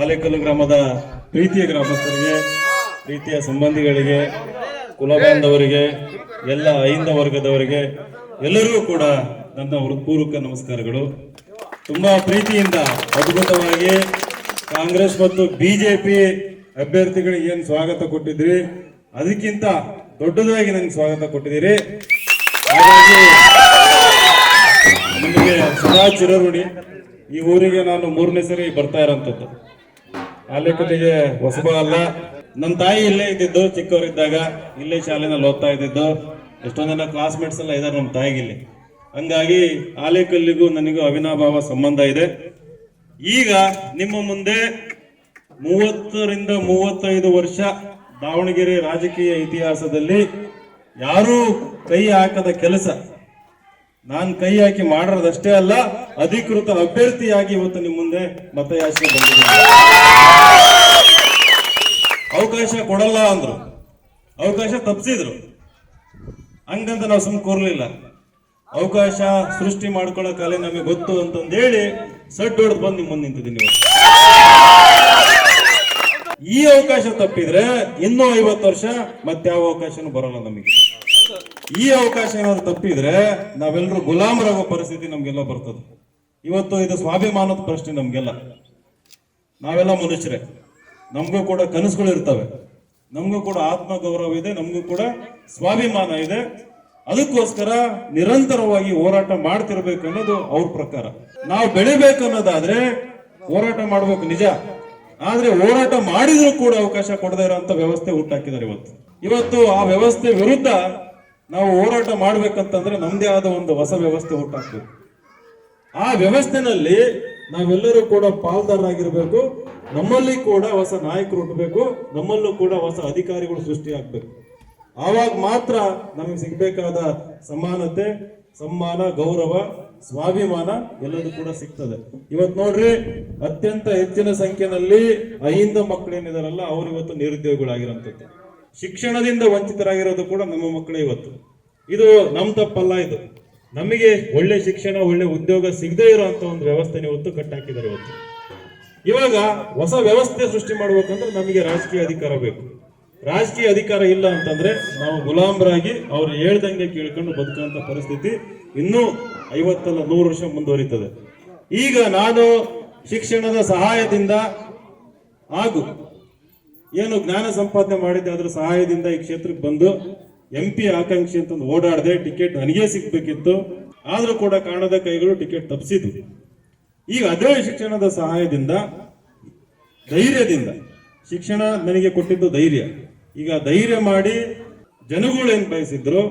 ಆಲೇಕಲ್ಲು ಗ್ರಾಮದ ಪ್ರೀತಿಯ ಗ್ರಾಮಸ್ಥರಿಗೆ, ಪ್ರೀತಿಯ ಸಂಬಂಧಿಗಳಿಗೆ ಕುಲಬಾಂಧವರಿಗೆ ಎಲ್ಲ ಐಂದ ವರ್ಗದವರಿಗೆ ಎಲ್ಲರಿಗೂ ಕೂಡ ನನ್ನ ಹೃತ್ಪೂರ್ವಕ ನಮಸ್ಕಾರಗಳು. ತುಂಬಾ ಪ್ರೀತಿಯಿಂದ ಅದ್ಭುತವಾಗಿ ಕಾಂಗ್ರೆಸ್ ಮತ್ತು ಬಿಜೆಪಿ ಅಭ್ಯರ್ಥಿಗಳಿಗೆ ಏನು ಸ್ವಾಗತ ಕೊಟ್ಟಿದ್ರಿ ಅದಕ್ಕಿಂತ ದೊಡ್ಡದಾಗಿ ನಂಗೆ ಸ್ವಾಗತ ಕೊಟ್ಟಿದ್ದೀರಿ. ಹಾಗಾಗಿ ನಿಮಗೆ ಸದಾ ಚಿರಋಣಿ. ಈ ಊರಿಗೆ ನಾನು ಮೂರನೇ ಸರಿ ಬರ್ತಾ ಇರೋಂಥದ್ದು. ಆಲೇಕಲ್ಲಿಗೆ ಹೊಸಬ ಅಲ್ಲ. ನನ್ನ ತಾಯಿ ಇಲ್ಲೇ ಇದ್ದಿದ್ದು, ಚಿಕ್ಕವರಿದ್ದಾಗ ಇಲ್ಲೇ ಶಾಲೆನಲ್ಲಿ ಓದ್ತಾ ಇದ್ದಿದ್ದು. ಎಷ್ಟೊಂದು ಜನ ಕ್ಲಾಸ್ಮೇಟ್ಸ್ ಎಲ್ಲ ಇದ್ದಾರೆ ನಮ್ಮ ತಾಯಿಗೆ ಇಲ್ಲಿ ಹಂಗಾಗಿ ಆಲೇಕಲ್ಲಿಗೂ ನನಗೂ ಅವಿನಾಭಾವ ಸಂಬಂಧ ಇದೆ. ಈಗ ನಿಮ್ಮ ಮುಂದೆ ಮೂವತ್ತರಿಂದ ಮೂವತ್ತೈದು ವರ್ಷ ದಾವಣಗೆರೆ ರಾಜಕೀಯ ಇತಿಹಾಸದಲ್ಲಿ ಯಾರೂ ಕೈ ಹಾಕದ ಕೆಲಸ. ನಾನು ಕೈ ಹಾಕಿ ಮಾಡಿರೋದಷ್ಟೇ ಅಲ್ಲ, ಅಧಿಕೃತ ಅಭ್ಯರ್ಥಿಯಾಗಿ ಇವತ್ತು ನಿಮ್ಮ ಮುಂದೆ ಮತಯಾಚನೆ ಬಂದಿದ್ದೀನಿ ಅವಕಾಶ ಕೊಡಲ್ಲ ಅಂದ್ರು. ಅವಕಾಶ ತಪ್ಪಿಸಿದ್ರು ಹಂಗಂತ ನಾವು ಸುಮ್ ಕೂರ್ಲಿಲ್ಲ. ಅವಕಾಶ ಸೃಷ್ಟಿ ಮಾಡ್ಕೊಳ್ಳೋ ನಮಗೆ ಗೊತ್ತು ಅಂತಂದು ಹೇಳಿ ಸಡ್ಡು ಹೊಡೆದು ಬಂದು ನಿಮ್ಮ ಮುಂದೆ ನಿಂತಿದ್ದೀನಿ. ಈ ಅವಕಾಶ ತಪ್ಪಿದ್ರೆ ಇನ್ನೂ ಐವತ್ತು ವರ್ಷ ಮತ್ತೆ ಯಾವ ಅವಕಾಶನೂ ಬರಲ್ಲ ನಮಗೆ. ಈ ಅವಕಾಶ ಏನಾದ್ರು ತಪ್ಪಿದ್ರೆ ನಾವೆಲ್ಲರೂ ಗುಲಾಮರಾಗೋ ಪರಿಸ್ಥಿತಿ ನಮ್ಗೆಲ್ಲ ಬರ್ತದೆ. ಇವತ್ತು ಇದು ಸ್ವಾಭಿಮಾನದ ಪ್ರಶ್ನೆ ನಮ್ಗೆಲ್ಲ. ನಾವೆಲ್ಲ ಮನುಷ್ಯರೇ. ನಮಗೂ ಕೂಡ ಕನಸುಗಳು ಇರ್ತವೆ. ನಮಗೂ ಕೂಡ ಆತ್ಮ ಗೌರವ ಇದೆ, ನಮಗೂ ಕೂಡ ಸ್ವಾಭಿಮಾನ ಇದೆ. ಅದಕ್ಕೋಸ್ಕರ ನಿರಂತರವಾಗಿ ಹೋರಾಟ ಮಾಡ್ತಿರ್ಬೇಕು ಅನ್ನೋದು ಅವ್ರ ಪ್ರಕಾರ. ನಾವು ಬೆಳಿಬೇಕು ಅನ್ನೋದಾದ್ರೆ ಹೋರಾಟ ಮಾಡ್ಬೇಕು, ನಿಜ. ಆದ್ರೆ ಹೋರಾಟ ಮಾಡಿದ್ರು ಕೂಡ ಅವಕಾಶ ಕೊಡದೇ ಇರೋ ವ್ಯವಸ್ಥೆ ಹುಟ್ಟಾಕಿದ್ದಾರೆ ಇವತ್ತು. ಇವತ್ತು ಆ ವ್ಯವಸ್ಥೆ ವಿರುದ್ಧ ನಾವು ಹೋರಾಟ ಮಾಡ್ಬೇಕಂತಂದ್ರೆ ನಮ್ದೇ ಆದ ಒಂದು ಹೊಸ ವ್ಯವಸ್ಥೆ ಹುಟ್ಟಾಕ್ಬೇಕು. ಆ ವ್ಯವಸ್ಥೆನಲ್ಲಿ ನಾವೆಲ್ಲರೂ ಕೂಡ ಪಾಲ್ದಾರರಾಗಿರ್ಬೇಕು ನಮ್ಮಲ್ಲಿ ಕೂಡ ಹೊಸ ನಾಯಕರು ಹುಟ್ಟಬೇಕು ನಮ್ಮಲ್ಲೂ ಕೂಡ ಹೊಸ ಅಧಿಕಾರಿಗಳು ಸೃಷ್ಟಿಯಾಗಬೇಕು ಆವಾಗ ಮಾತ್ರ ನಮಗೆ ಸಿಗಬೇಕಾದ ಸಮಾನತೆ, ಸಮ್ಮಾನ, ಗೌರವ, ಸ್ವಾಭಿಮಾನ ಎಲ್ಲದೂ ಕೂಡ ಸಿಗ್ತದೆ. ಇವತ್ತು ನೋಡ್ರಿ, ಅತ್ಯಂತ ಹೆಚ್ಚಿನ ಸಂಖ್ಯೆಯಲ್ಲಿ ಅಹಿಂದ ಮಕ್ಕಳೇನಿದಾರಲ್ಲ ಅವ್ರು ಇವತ್ತು ನಿರುದ್ಯೋಗಿಗಳಾಗಿರೋಂಥದ್ದು. ಶಿಕ್ಷಣದಿಂದ ವಂಚಿತರಾಗಿರೋದು ಕೂಡ ನಮ್ಮ ಮಕ್ಕಳು ಇವತ್ತು. ಇದು ನಮ್ಮ ತಪ್ಪಲ್ಲ ಇದು. ನಮಗೆ ಒಳ್ಳೆ ಶಿಕ್ಷಣ, ಒಳ್ಳೆ ಉದ್ಯೋಗ ಸಿಗದೇ ಇರುವಂತ ಒಂದು ವ್ಯವಸ್ಥೆ ಇವತ್ತು ಕಟ್ಟಾಕಿದ್ದಾರೆ ಇವತ್ತು. ಇವಾಗ ಹೊಸ ವ್ಯವಸ್ಥೆ ಸೃಷ್ಟಿ ಮಾಡ್ಬೇಕಂದ್ರೆ ನಮಗೆ ರಾಜಕೀಯ ಅಧಿಕಾರ ಬೇಕು. ರಾಜಕೀಯ ಅಧಿಕಾರ ಇಲ್ಲ ಅಂತಂದ್ರೆ ನಾವು ಗುಲಾಮರಾಗಿ ಅವ್ರು ಹೇಳ್ದಂಗೆ ಕೇಳ್ಕೊಂಡು ಬದುಕುವಂತ ಪರಿಸ್ಥಿತಿ ಇನ್ನೂ ಐವತ್ತಲ್ಲ ನೂರು ವರ್ಷ ಮುಂದುವರಿತದೆ. ಈಗ ನಾನು ಶಿಕ್ಷಣದ ಸಹಾಯದಿಂದ ಹಾಗೂ ಏನು ಜ್ಞಾನ ಸಂಪಾದನೆ ಮಾಡಿದ್ದೆ ಅದರ ಸಹಾಯದಿಂದ ಈ ಕ್ಷೇತ್ರಕ್ಕೆ ಬಂದು ಎಂ ಪಿ ಆಕಾಂಕ್ಷಿ ಅಂತ ಓಡಾಡದೆ ಟಿಕೆಟ್ ನನಗೆ ಸಿಗ್ಬೇಕಿತ್ತು. ಆದರೂ ಕೂಡ ಕಾಣದ ಕೈಗಳು ಟಿಕೆಟ್ ತಪ್ಪಿಸಿದ್ವು ಈಗ ಅದೇ ಶಿಕ್ಷಣದ ಸಹಾಯದಿಂದ ಧೈರ್ಯದಿಂದ ಶಿಕ್ಷಣ ನನಗೆ ಕೊಟ್ಟಿದ್ದು ಧೈರ್ಯ. ಈಗ ಧೈರ್ಯ ಮಾಡಿ ಜನಗಳು ಏನ್ ಬಯಸಿದ್ರು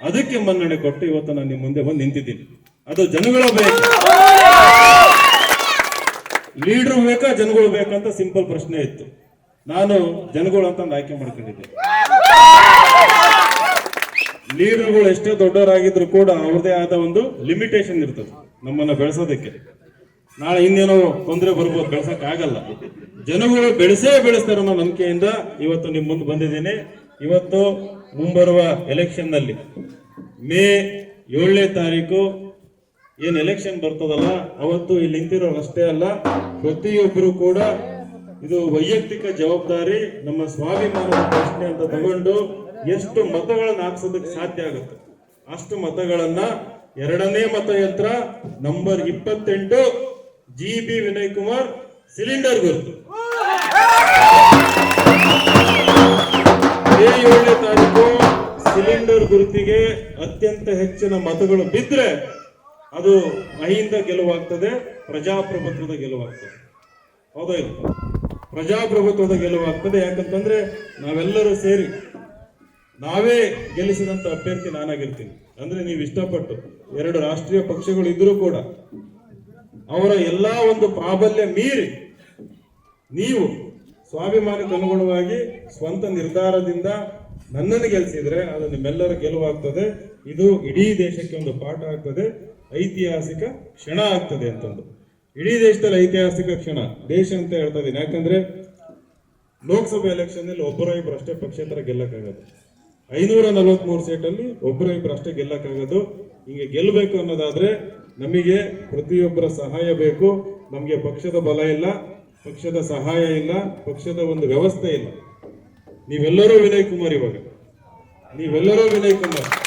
ಅದಕ್ಕೆ ಮನ್ನಣೆ ಕೊಟ್ಟು ಇವತ್ತು ನಾನು ನಿಮ್ಮ ಮುಂದೆ ಬಂದು ನಿಂತಿದ್ದೀನಿ. ಅದು ಜನಗಳ ಬೇಕು ಲೀಡರ್ ಬೇಕಾ ಜನಗಳು ಬೇಕಂತ ಸಿಂಪಲ್ ಪ್ರಶ್ನೆ ಇತ್ತು. ನಾನು ಜನಗಳು ಅಂತ ಒಂದು ಆಯ್ಕೆ ಮಾಡ್ಕೊಂಡಿದ್ದೆ. ಲೀಡರ್ಗಳು ಎಷ್ಟೇ ದೊಡ್ಡವರಾಗಿದ್ರು ಕೂಡ ಅವ್ರದೇ ಆದ ಒಂದು ಲಿಮಿಟೇಷನ್ ಇರ್ತದೆ ನಮ್ಮನ್ನ ಬೆಳೆಸೋದಕ್ಕೆ. ನಾಳೆ ಇನ್ನೇನೋ ತೊಂದರೆ ಬರ್ಬೋದು ಆಗಲ್ಲ. ಜನಗಳು ಬೆಳೆಸೇ ಬೆಳೆಸ್ತಾರೆ ಅನ್ನೋ ನಂಬಿಕೆಯಿಂದ ಇವತ್ತು ನಿಮ್ ಮುಂದೆ ಬಂದಿದ್ದೀನಿ. ಇವತ್ತು ಮುಂಬರುವ ಎಲೆಕ್ಷನ್ನಲ್ಲಿ ಮೇ ಏಳನೇ ತಾರೀಕು ಏನ್ ಎಲೆಕ್ಷನ್ ಬರ್ತದಲ್ಲ, ಅವತ್ತು ಇಲ್ಲಿ ನಿಂತಿರೋರು ಅಷ್ಟೇ ಅಲ್ಲ ಪ್ರತಿಯೊಬ್ಬರು ಕೂಡ ಇದು ವೈಯಕ್ತಿಕ ಜವಾಬ್ದಾರಿ, ನಮ್ಮ ಸ್ವಾಭಿಮಾನದ ಪ್ರಶ್ನೆ ಅಂತ ತಗೊಂಡು ಎಷ್ಟು ಮತಗಳನ್ನ ಹಾಕ್ಸೋದಕ್ಕೆ ಸಾಧ್ಯ ಆಗುತ್ತೆ? ಅಷ್ಟು ಮತಗಳನ್ನ ಎರಡನೇ ಮತಯಂತ್ರ ನಂಬರ್ ಇಪ್ಪತ್ತೆಂಟು, G B Vinay Kumar, cylinder ಗುರುತು. ಏಳನೇ ತಾರೀಕು ಸಿಲಿಂಡರ್ ಗುರುತಿಗೆ ಅತ್ಯಂತ ಹೆಚ್ಚಿನ ಮತಗಳು ಬಿದ್ರೆ ಅದು ಅಹಿಂದ ಗೆಲುವಾಗ್ತದೆ, ಪ್ರಜಾಪ್ರಭುತ್ವದ ಗೆಲುವಾಗ್ತದೆ. ಹೌದಾ ಇಲ್ಲ ಪ್ರಜಾಪ್ರಭುತ್ವದ ಗೆಲುವಾಗ್ತದೆ ಯಾಕಂತಂದ್ರೆ ನಾವೆಲ್ಲರೂ ಸೇರಿ ನಾವೇ ಗೆಲ್ಲಿಸಿದಂತ ಅಭ್ಯರ್ಥಿ ನಾನಾಗಿರ್ತೀನಿ. ಅಂದ್ರೆ ನೀವು ಇಷ್ಟಪಟ್ಟು ಎರಡು ರಾಷ್ಟ್ರೀಯ ಪಕ್ಷಗಳು ಇದ್ರೂ ಕೂಡ ಅವರ ಎಲ್ಲಾ ಒಂದು ಪ್ರಾಬಲ್ಯ ಮೀರಿ ನೀವು ಸ್ವಾಭಿಮಾನಕ್ಕೆ ಅನುಗುಣವಾಗಿ ಸ್ವಂತ ನಿರ್ಧಾರದಿಂದ ನನ್ನನ್ನು ಗೆಲ್ಲಿಸಿದ್ರೆ ಅದು ನಿಮ್ಮೆಲ್ಲರ ಗೆಲುವಾಗ್ತದೆ ಇದು ಇಡೀ ದೇಶಕ್ಕೆ ಒಂದು ಪಾಠ ಆಗ್ತದೆ. ಐತಿಹಾಸಿಕ ಕ್ಷಣ ಆಗ್ತದೆ ಅಂತಂದು. ಇಡೀ ದೇಶದಲ್ಲಿ ಐತಿಹಾಸಿಕ ಕ್ಷಣ, ದೇಶ ಅಂತ ಹೇಳ್ತಾ ಇದ್ದೀನಿ ಯಾಕಂದ್ರೆ ಲೋಕಸಭೆ ಎಲೆಕ್ಷನ್ ಅಲ್ಲಿ ಒಬ್ಬರ ಇಬ್ಬರು ಅಷ್ಟೇ ಪಕ್ಷೇತರ ಗೆಲ್ಲಕ್ಕಾಗದು. ಐನೂರ ನಲವತ್ಮೂರು ಸೀಟಲ್ಲಿ ಒಬ್ಬರ ಇಬ್ಬರು ಅಷ್ಟೇ ಗೆಲ್ಲಕ್ಕಾಗದು. ಹಿಂಗೆ ಗೆಲ್ಲಬೇಕು ಅನ್ನೋದಾದ್ರೆ ನಮಗೆ ಪ್ರತಿಯೊಬ್ಬರ ಸಹಾಯ ಬೇಕು. ನಮಗೆ ಪಕ್ಷದ ಬಲ ಇಲ್ಲ, ಪಕ್ಷದ ಸಹಾಯ ಇಲ್ಲ, ಪಕ್ಷದ ಒಂದು ವ್ಯವಸ್ಥೆ ಇಲ್ಲ. ನೀವೆಲ್ಲರೂ ವಿನಯ್ ಕುಮಾರ್ ಇವಾಗ. ನೀವೆಲ್ಲರೂ ವಿನಯ್ ಕುಮಾರ್.